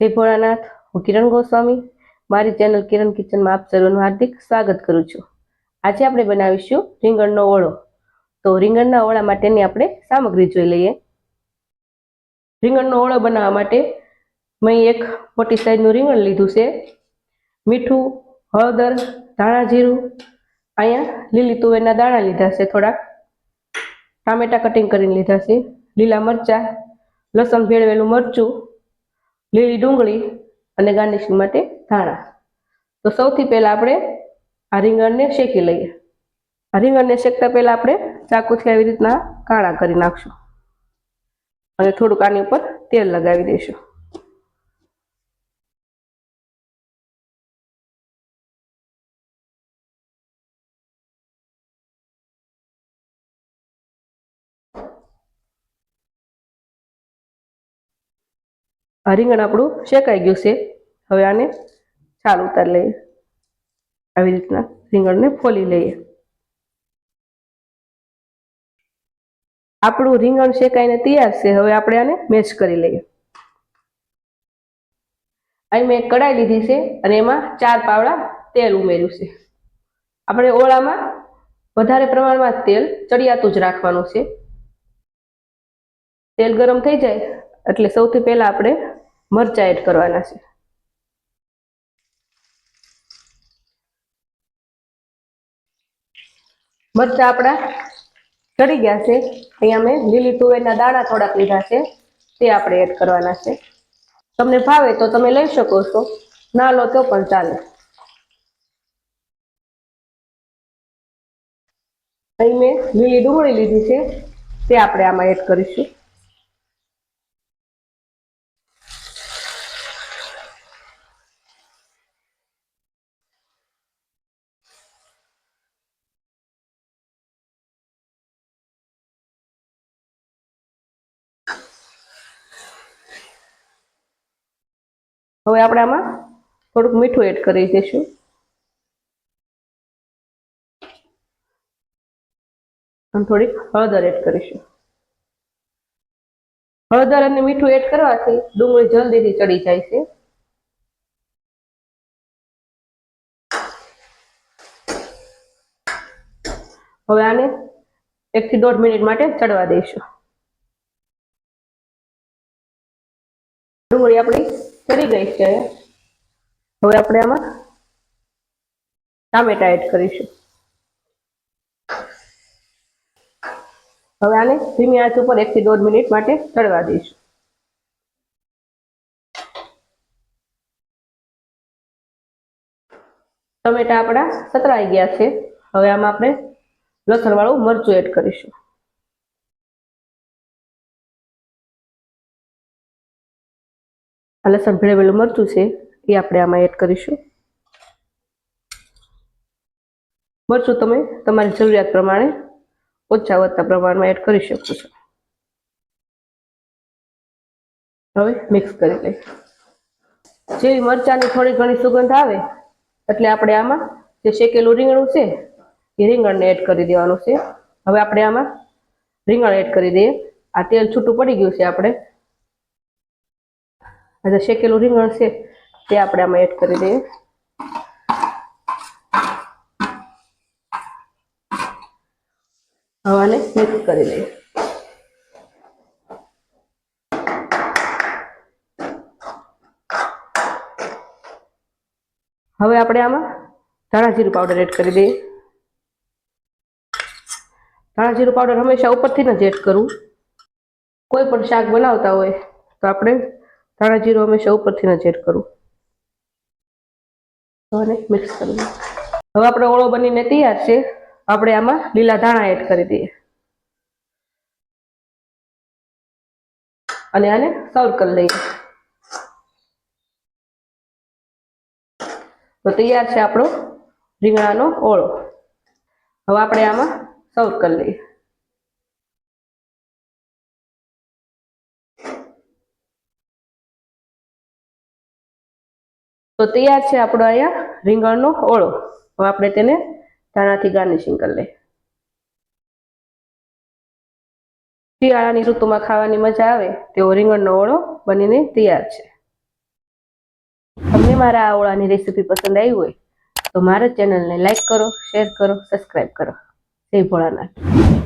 જય હું કિરણ ગોસ્વામી, મારી ચેનલ કિરણ કિચનમાં આપ સર્વનું હાર્દિક સ્વાગત કરું છું. આજે આપણે બનાવીશું રીંગણનો ઓળો. તો રીંગણના ઓળા માટેની આપણે સામગ્રી જોઈ લઈએ. રીંગણનો ઓળો બનાવવા માટે મેં એક મોટી સાઈઝનું રીંગણ લીધું છે. મીઠું, હળદર, ધાણા જીરું, અહીંયા લીલી તુવેરના દાણા લીધા છે થોડાક ટામેટા કટિંગ કરીને લીધા છે. લીલા મરચાં, લસણ, ભેળવેલું મરચું લીલી ડુંગળી અને ગાર્નિશિંગ માટે ધાણા. તો સૌથી પહેલાં આપણે આ રીંગણને શેકી લઈએ. આ રીંગણને શેકતા પહેલાં આપણે ચાકુથી આવી રીતના કાણા કરી નાખશું. અને થોડુંક આની ઉપર તેલ લગાવી દઈશું. આ રીંગણ આપણું શેકાઈ ગયું છે. હવે આને છાલ ઉતારી લઈએ. આવી રીતના રીંગણને ફોલી લઈએ. આપણું રીંગણ શેકાઈને તૈયાર છે. હવે આપણે આને મેશ કરી લઈએ. અહીં મેં કડાઈ લીધી છે અને એમાં ચાર પાવડા તેલ ઉમેર્યું છે. આપણે ઓળામાં વધારે પ્રમાણમાં તેલ ચડિયાતું જ રાખવાનું છે. તેલ ગરમ થઈ જાય એટલે સૌથી પહેલા આપણે મરચા એડ કરવાના છે. મરચા આપણા ચડી ગયા છે. અહીંયા મેં લીલી તુવેરના દાણા થોડાક લીધા છે. તે આપણે એડ કરવાના છે. તમને ભાવે તો તમે લઈ શકો છો. ના લો તો પણ ચાલે. અહીં મેં લીલી ડુંગળી લીધી છે. તે આપણે આમાં એડ કરીશું. હવે આપણે આમાં થોડુંક મીઠું એડ કરી દઈશું. અને થોડીક હળદર એડ કરીશું. હળદર અને મીઠું એડ કરવાથી ડુંગળી જલ્દીથી ચડી જાય છે. હવે આને એક થી દોઢ મિનિટ માટે ચડવા દઈશું. ડુંગળી આપણી ચડી ગઈ હવે આપણે આમાં ટામેટા એડ કરીશું. હવે આને ધીમી આંચ ઉપર એક થી દોઢ મિનિટ માટે ચડવા દઈશું. ટમેટા આપણા સતરાઈ ગયા છે. હવે આમાં આપણે લસણ વાળું મરચું એડ કરીશું. આ લસણ ભેળવેલું મરચું છે, એ આપણે આમાં એડ કરીશું. મરચું તમે, તમારી જરૂરિયાત પ્રમાણે ઓછા વધતા પ્રમાણમાં એડ કરી શકો છો. હવે મિક્સ કરી લઈએ. જેવી મરચાંની થોડી ઘણી સુગંધ આવે, એટલે આપણે આમાં જે શેકેલું રીંગણું છે, એ રીંગણને એડ કરી દેવાનું છે. હવે આપણે આમાં રીંગણ એડ કરી દઈએ. આ તેલ છૂટું પડી ગયું છે આપણે. આજે શેકેલું રીંગણ છે, તે આપણે આમાં એડ કરી દઈએ. હવાને મિક્સ કરી લઈએ. હવે આપણે આમાં ધાણા જીરું પાવડર એડ કરી દઈએ. ધાણા જીરું પાવડર હંમેશા ઉપરથી જ એડ કરવું કોઈ પણ શાક બનાવતા હોય તો આપણે ધાણા અમે હંમેશા ઉપરથી નજર કરું. અને મિક્સ કરવું હવે આપણે ઓળો બનીને તૈયાર છે. આપણે આમાં લીલા ધાણા એડ કરી દઈએ. અને આને સર્વ કરી લઈએ. તો તૈયાર છે આપણો રીંગણાનો ઓળો. હવે આપણે આમાં સર્વ કરી લઈએ. તો તૈયાર છે આપણો અહીંયા રીંગણનો ઓળો. હવે આપણે તેને ધાણાથી ગાર્નિશિંગ કરી લઈએ. શિયાળાની ઋતુમાં ખાવાની મજા આવે તેવો રીંગણનો ઓળો બનીને તૈયાર છે. મારા આ ઓળાની રેસીપી પસંદ આવી હોય તો મારા ચેનલને લાઈક કરો, શેર કરો સબસ્ક્રાઈબ કરો. જય ભોળાનાથ.